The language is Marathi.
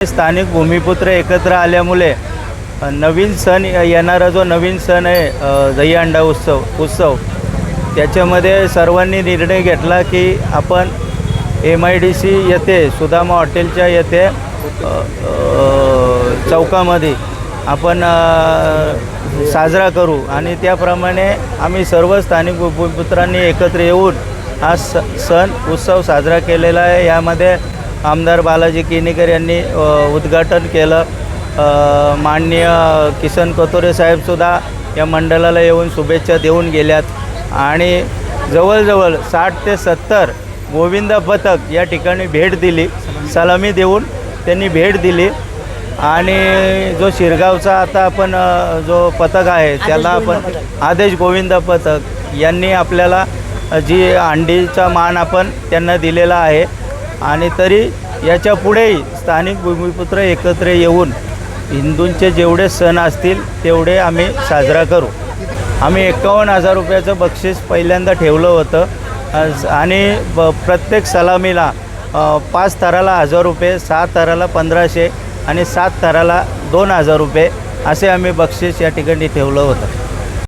स्थानिक भूमिपुत्र एकत्र आल्यामुळे नवीन सण येणारा जो नवीन सण आहे दही अंडा उत्सव उत्सव त्याच्यामध्ये सर्वांनी निर्णय घेतला की आपण एम आय डी सी येथे सुदामा हॉटेलच्या येथे चौकामध्ये आपण साजरा करू. आणि त्याप्रमाणे आम्ही सर्व स्थानिक भूमिपुत्रांनी एकत्र येऊन हा स सण उत्सव साजरा केलेला आहे. यामध्ये आमदार बालाजी किनीकर यांनी उद्घाटन केलं. माननीय किसन कतोरे साहेबसुद्धा या मंडळाला येऊन शुभेच्छा देऊन गेल्यात. आणि जवळजवळ साठ ते सत्तर गोविंद पथक या ठिकाणी भेट दिली. सलामी देऊन त्यांनी भेट दिली. आणि जो शिरगावचा आता आपण जो पथक आहे त्याला आपण आदेश गोविंद पथक यांनी आपल्याला जी अंडीचा मान आपण त्यांना दिलेला आहे. आणि तरी याच्या पुढेही स्थानिक भूमिपुत्र एकत्र येऊन हिंदूंचे जेवढे सण असतील तेवढे आम्ही साजरा करू. आम्ही एकावन्न हजार रुपयाचं बक्षीस पहिल्यांदा ठेवलं होतं. आणि ब प्रत्येक सलामीला पाच थराला हजार रुपये सात थराला पंधराशे आणि सात थराला दोन हजार रुपये असे आम्ही बक्षीस या ठिकाणी ठेवलं होतं.